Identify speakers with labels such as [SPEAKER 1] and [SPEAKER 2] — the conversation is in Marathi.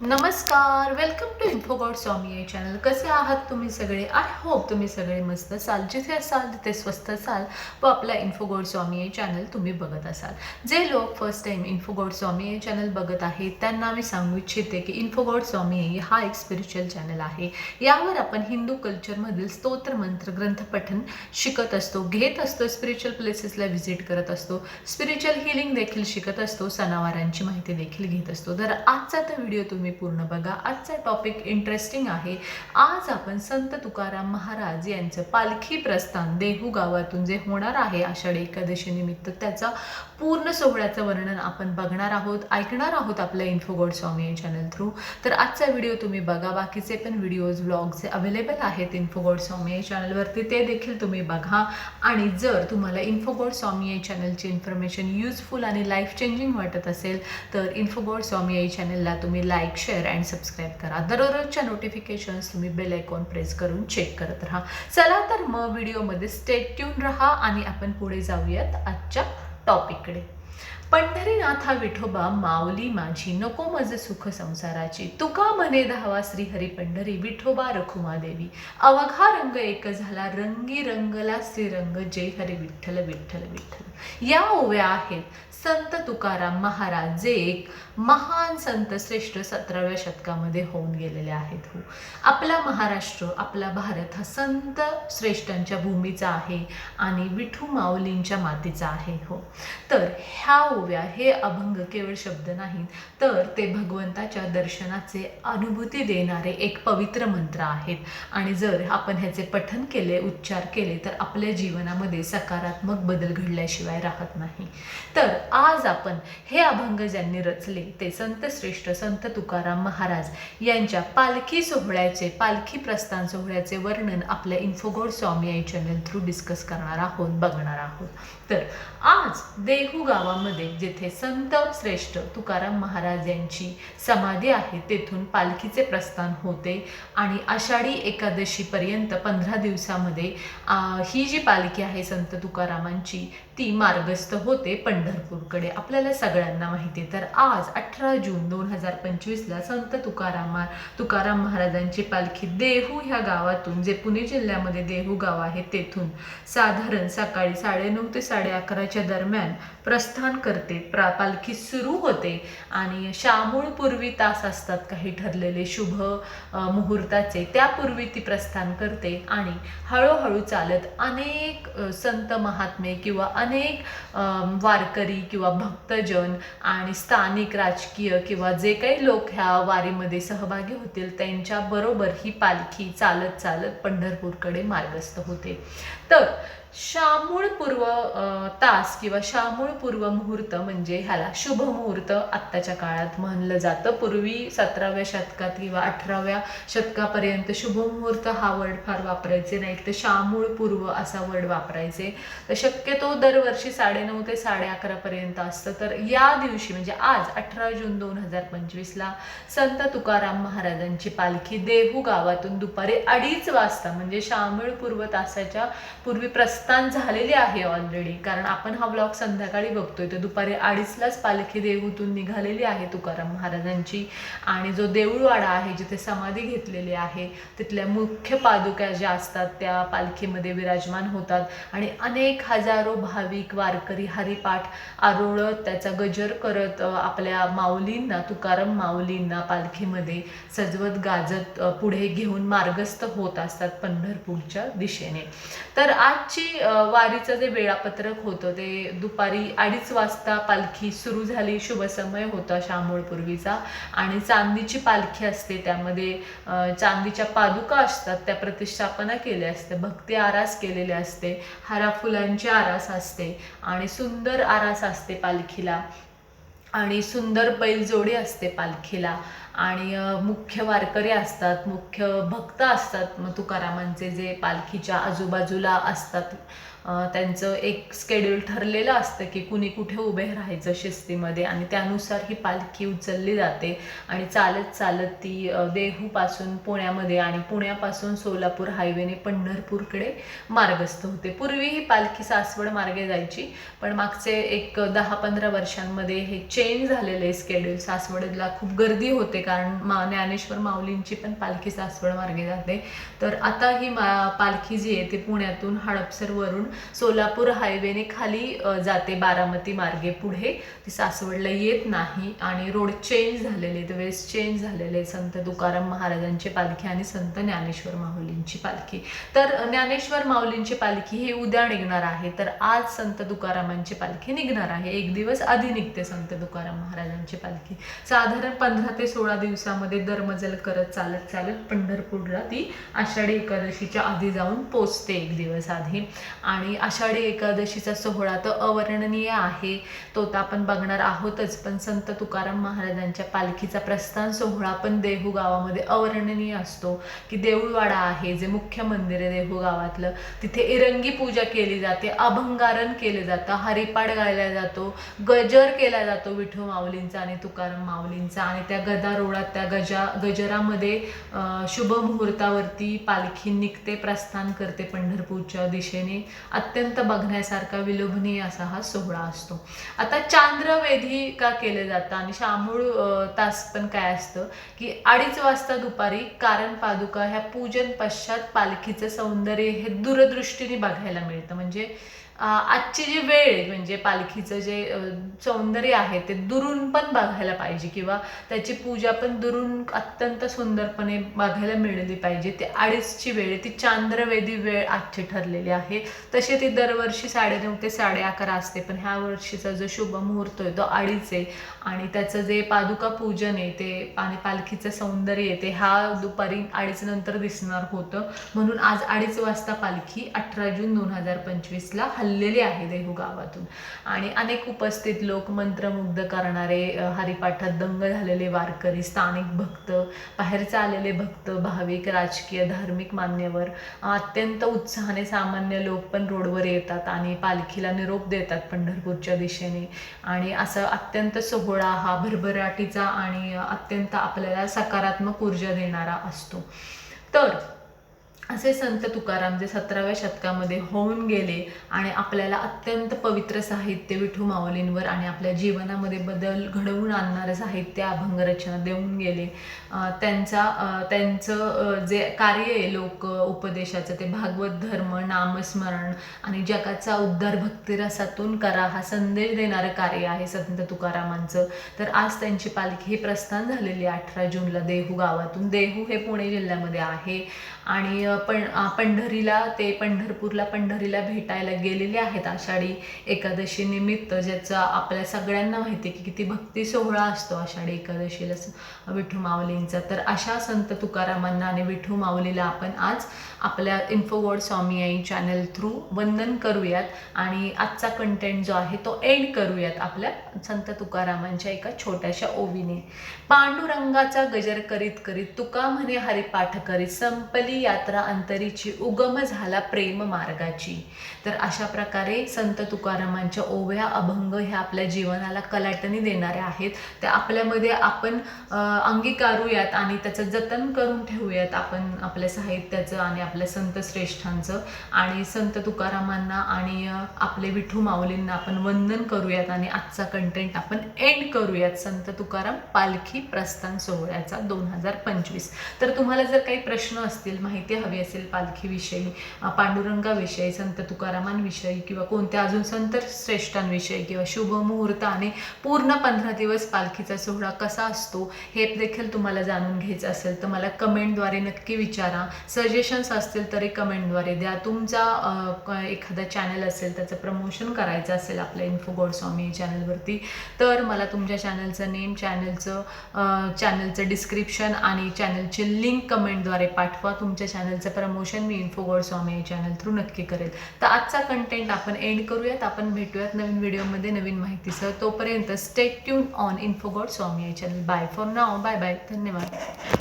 [SPEAKER 1] नमस्कार वेलकम टू इन्फोगॉड स्वामी हे चॅनल कसे आहात तुम्ही सगळे? आय होप तुम्ही सगळे मस्त असाल. जिथे असाल तिथे स्वस्त असाल. व आपला इन्फोगॉड स्वामी हे चॅनल तुम्ही बघत असाल. जे लोक फर्स्ट टाइम इन्फोगॉड स्वामी हे चॅनल बघत आहेत त्यांना मी सांगू इच्छिते की इन्फोगॉड स्वामी हे हा एक स्पिरिच्युअल चॅनल आहे. यावर आपण हिंदू कल्चरमधील स्तोत्र मंत्र ग्रंथपठन शिकत असतो घेत असतो स्पिरिच्युअल प्लेसेसला व्हिजिट करत असतो. स्पिरिच्युअल हिलिंग देखील शिकत असतो सणावारांची माहिती देखील घेत असतो. तर आजचा तर व्हिडिओ तुम्ही पूर्ण बघा. आजचा टॉपिक इंटरेस्टिंग आहे. आज आपण संत तुकाराम महाराज यांचं पालखी प्रस्थान देहू गावातून जे होणार आहे आषाढी एकादशीनिमित्त त्याचा पूर्ण सोहळ्याचं वर्णन आपण बघणार आहोत ऐकणार आहोत आपल्या इन्फोगोड स्वामी चॅनल थ्रू तर आजचा व्हिडिओ तुम्ही बघा. बाकीचे पण व्हिडिओज व्लॉग्स अवेलेबल आहेत इन्फोगोड स्वामी चॅनलवरती ते देखील तुम्ही बघा. आणि जर तुम्हाला इन्फोगोड स्वामी चॅनलची इन्फॉर्मेशन युजफुल आणि लाईफ चेंजिंग वाटत असेल तर इन्फोगोड स्वामी चॅनलला तुम्ही लाईक शेअर अँड सबस्क्राईब करा. दररोजच्या नोटिफिकेशन्स तुम्ही बेल आयकॉन प्रेस करून चेक करत राहा. चला तर मग व्हिडिओमध्ये स्टेट ट्यून राहा आणि आपण पुढे जाऊयात आजच्या टॉपिककडे पंढरीनाथा विठोबा माऊली माझी नको मज सुख संसाराची. तुका म्हणे धावा श्री हरी पंढरी विठोबा रखुमा देवी अवघा रंग एक झाला रंगी रंगला श्रीरंग जय हरी विठ्ठल विठ्ठल विठ्ठल. या ओव्या आहेत. संत तुकाराम महाराज जे एक महान संत श्रेष्ठ सतराव्या शतकामध्ये होऊन गेलेले आहेत हो. आपला महाराष्ट्र आपला भारत हा संत श्रेष्ठांच्या भूमीचा आहे आणि विठू माऊलींच्या मातीचा आहे हो. तर ह्या ओव्या हे अभंग केवळ शब्द नाहीत तर ते भगवंताच्या दर्शनाचे अनुभूती देणारे एक पवित्र मंत्र आहेत. आणि जर आपण ह्याचे पठन केले उच्चार केले तर आपल्या जीवनामध्ये सकारात्मक बदल घडल्याशिवाय राहत नाही. तर आज आपण हे अभंग ज्यांनी रचले ते संत श्रेष्ठ संत तुकाराम महाराज यांच्या पालखी सोहळ्याचे पालखी प्रस्थान सोहळ्याचे वर्णन आपल्या इन्फोगोड स्वामी आई चॅनल थ्रू डिस्कस करणार आहोत बघणार आहोत. तर आज देहू गावामध्ये जेथे संत श्रेष्ठ तुकाराम महाराज यांची समाधी आहे तेथून पालखीचे प्रस्थान होते आणि आषाढी एकादशीपर्यंत पंधरा दिवसामध्ये ही जी पालखी आहे संत तुकारामांची ती मार्गस्थ होते पंढरपूरकडे. आपल्याला सगळ्यांना माहिती आहे. तर आज अठरा जून दोन हजार पंचवीसला संत तुकारामा तुकाराम महाराजांची पालखी देहू ह्या गावातून जे पुणे जिल्ह्यामध्ये देहू गाव आहे तेथून साधारण सकाळी साडेनऊ ते साडे अकराच्या दरम्यान प्रस्थान करते प्रा पालखी सुरू होते आणि शामूळ पूर्वी तास असतात काही ठरलेले शुभ मुहूर्ताचे. त्यापूर्वी ती प्रस्थान करते आणि हळूहळू चालत अनेक संत महात्मे किंवा अनेक वारकरी किंवा भक्तजन आणि स्थानिक राजकीय किंवा जे काही लोक ह्या वारीमध्ये सहभागी होतील त्यांच्या बरोबर ही पालखी चालत चालत पंढरपूरकडे मार्गस्थ होते. तर शामूळ पूर्व तास किंवा शामूळ पूर्व मुहूर्त म्हणजे ह्याला शुभ मुहूर्त आत्ताच्या काळात म्हणलं जातं. पूर्वी सतराव्या शतकात किंवा अठराव्या शतकापर्यंत शुभ मुहूर्त हा वर्ड फार वापरायचे नाही तर शामूळ पूर्व असा वर्ड वापरायचे. तर शक्यतो दरवर्षी साडेनऊ ते साडे अकरापर्यंत असतं. तर या दिवशी म्हणजे आज अठरा जून दोन हजार पंचवीसला संत तुकाराम महाराजांची पालखी देहू गावातून दुपारी अडीच वाजता म्हणजे शामूळ पूर्व तासाच्या पूर्वी प्रस्थान झालेले आहे ऑलरेडी कारण आपण हा ब्लॉग संध्याकाळी बघतोय. तर दुपारी अडीचलाच पालखी देहूतून निघालेली आहे तुकाराम महाराजांची. आणि जो देऊळवाडा आहे जिथे समाधी घेतलेली आहे तिथल्या मुख्य पादुका ज्या असतात त्या पालखीमध्ये विराजमान होतात. आणि अनेक हजारो भाविक वारकरी हरिपाठ आरोळत त्याचा गजर करत आपल्या माऊलींना तुकाराम माऊलींना पालखीमध्ये सजवत गाजत पुढे घेऊन मार्गस्थ होत असतात पंढरपूरच्या दिशेने. तर आजची अ, वारीचं जे वेळापत्रक होतं ते दुपारी अडीच वाजता पालखी सुरू झाली शुभसमय होता शामोळपूर्वीचा. आणि चांदीची पालखी असते त्यामध्ये चांदीच्या पादुका असतात त्या प्रतिष्ठापना केल्या असते भक्ती आरास केलेले असते हारा फुलांची आरास असते आणि सुंदर आरास असते पालखीला. आणि सुंदर बैलजोडी असते पालखीला. आणि मुख्य वारकरी असतात मुख्य भक्त असतात मग तुकारामांचे जे पालखीच्या आजूबाजूला असतात. त्यांचं एक स्केड्यूल ठरलेलं असतं की कुणी कुठे उभे राहायचं शिस्तीमध्ये आणि त्यानुसार ही पालखी उचलली जाते. आणि चालत चालत ती देहूपासून पुण्यामध्ये आणि पुण्यापासून सोलापूर हायवेने पंढरपूरकडे मार्गस्थ होते. पूर्वी ही पालखी सासवड मार्गे जायची पण मागचे एक दहा पंधरा वर्षांमध्ये हे चेंज आहे स्केड्यूल सासवडला खूप गर्दी होते कारण मा ज्ञानेश्वर माऊलींची पण पालखी सासवड मार्गे जाते. तर आता ही मा पालखी जी आहे ती पुण्यातून हडपसरवरून सोलापूर हायवेने खाली जाते बारामती मार्गे पुढे. ती सासवडला येत नाही आणि रोड चेंज झालेले आहेत वेस्ट चेंज झालेले संत तुकाराम महाराजांची पालखी आणि संत ज्ञानेश्वर माऊलींची पालखी. तर ज्ञानेश्वर माऊलींची पालखी ही उद्या निघणार आहे. तर आज संत तुकारामांची पालखी निघणार आहे. एक दिवस आधी निघते संत तुकाराम महाराजांची पालखी. साधारण पंधरा ते सोळा दिवसामध्ये दरमजल करत चालत चालत पंढरपूरला ती आषाढी एकादशीच्या आधी जाऊन पोचते एक दिवस आधी. आणि आणि आषाढी एकादशीचा सोहळा तर अवर्णनीय आहे. तो तर आपण बघणार आहोतच पण संत तुकाराम महाराजांच्या पालखीचा प्रस्थान सोहळा पण देहू गावामध्ये अवर्णनीय असतो. की देऊळवाडा आहे जे मुख्य मंदिर आहे देहू गावातलं. तिथे इरंगी पूजा केली जाते अभंगारण केलं जातं हरिपाड गायला जातो गजर केला जातो विठू माऊलींचा आणि तुकाराम माऊलींचा. आणि त्या गदारोळात त्या गजा गजरामध्ये शुभ मुहूर्तावरती पालखी निघते प्रस्थान करते पंढरपूरच्या दिशेने. अत्यंत बघण्यासारखा विलोभनीय असा हा सोहळा असतो. आता चांद्रवेधी का केलं जातं आणि शामूळ तास पण काय असतं की अडीच वाजता दुपारी कारण पादुका ह्या पूजन पश्चात पालखीचं सौंदर्य हे दूरदृष्टीने बघायला मिळतं. म्हणजे आजची जी वेळ आहे म्हणजे पालखीचं जे सौंदर्य आहे ते दुरून पण बघायला पाहिजे किंवा त्याची पूजा पण दुरून अत्यंत सुंदरपणे बघायला मिळाली पाहिजे. ते अडीचची वेळ आहे ती चांद्रवेदी वेळ आजची ठरलेली आहे. तशी ती दरवर्षी साडेनऊ ते साडे अकरा असते पण ह्या वर्षीचा जो शुभ मुहूर्त आहे तो अडीच आहे. आणि त्याचं जे पादुका पूजन आहे ते आणि पालखीचं सौंदर्य आहे ते हा दुपारी अडीच नंतर दिसणार होतं. म्हणून आज अडीच वाजता पालखी अठरा जून दोन हजार पंचवीसला हल्लेली आहे देहू गावातून. आणि अनेक उपस्थित लोक मंत्रमुग्ध करणारे हरिपाठात दंग झालेले वारकरी स्थानिक भक्त बाहेरचे आलेले भक्त भाविक राजकीय धार्मिक मान्यवर अत्यंत उत्साहाने सामान्य लोक पण रोडवर येतात आणि पालखीला निरोप देतात पंढरपूरच्या दिशेने. आणि असं अत्यंत सोहळा हा भरभराटीचा आणि अत्यंत आपल्याला सकारात्मक ऊर्जा देणारा असतो. तर असे संत तुकाराम जे सतराव्या शतकामध्ये होऊन गेले आणि आपल्याला अत्यंत पवित्र साहित्य विठू माऊलींवर आणि आपल्या जीवनामध्ये बदल घडवून आणणारं साहित्य अभंगरचना देऊन गेले. त्यांचा त्यांचं जे कार्य आहे लोक उपदेशाचं ते भागवत धर्म नामस्मरण आणि जगाचा उद्धार भक्तिरसातून करा हा संदेश देणारं कार्य आहे संत तुकारामांचं. तर आज त्यांची पालखी ही प्रस्थान झालेली आहे अठरा जूनला देहू गावातून. देहू हे पुणे जिल्ह्यामध्ये आहे. आणि पण पंढरीला ते पंढरपूरला पंढरीला भेटायला गेलेले आहेत आषाढी एकादशी निमित्त आपल्या सगळ्यांना माहिती आहे की किती भक्ती सोहळा असतो आषाढी एकादशीला विठू माऊलींचा. तर अशा संत तुकारामांना आणि विठू माऊलीला आपण आज आपल्या इन्फोवर्ड स्वामी आई चॅनल थ्रू वंदन करूयात आणि आजचा कंटेंट जो आहे तो एंड करूयात आपल्या संत तुकारामांच्या एका छोट्याशा ओवीने. पांडुरंगाचा गजर करीत करीत तुका म्हणे हरिपाठ करीत संपली यात्रा अंतरीची उगम झाला प्रेम मार्गाची. तर अशा प्रकारे संत तुकारामांच्या ओव्या अभंग ह्या आपल्या जीवनाला कलाटणी देणाऱ्या आहेत. त्या आपल्यामध्ये आपण अंगीकारूयात आणि त्याचं जतन करून ठेवूयात आपण आपल्या साहित्याचं आणि आपल्या संत श्रेष्ठांचं. आणि संत तुकारामांना आणि आपले विठू माऊलींना आपण वंदन करूयात आणि आजचा कंटेंट आपण एंड करूयात. संत तुकाराम पालखी प्रस्थान सोहळ्याचा दोन हजार पंचवीस. तर तुम्हाला जर काही प्रश्न असतील माहिती हवी असेल पालखीविषयी पांडुरंगाविषयी संत तुकारामांविषयी किंवा कोणत्या अजून संत श्रेष्ठांविषयी किंवा शुभ मुहूर्त आणि पूर्ण पंधरा दिवस पालखीचा सोहळा कसा असतो हे देखील तुम्हाला जाणून घ्यायचं असेल तर मला कमेंटद्वारे नक्की विचारा. सजेशन्स असतील तरी कमेंटद्वारे द्या. तुमचा एखादा चॅनल असेल त्याचं प्रमोशन करायचं असेल आपल्या इन्फोगोड स्वामी चॅनलवरती तर मला तुमच्या चॅनलचं नेम चॅनलचं चॅनलचं डिस्क्रिप्शन आणि चॅनलची लिंक कमेंटद्वारे पाठवा. तुमच्या चॅनलचं प्रमोशन मी इन्फोगोड स्वामी चॅनल थ्रू नक्की करेल. तर आजचा कंटेंट आपण एंड करूयात. आपण भेटूयात नवीन व्हिडिओमध्ये नवीन माहितीसह. तोपर्यंत stay tuned on Infogod Swami channel bye for now bye bye धन्यवाद.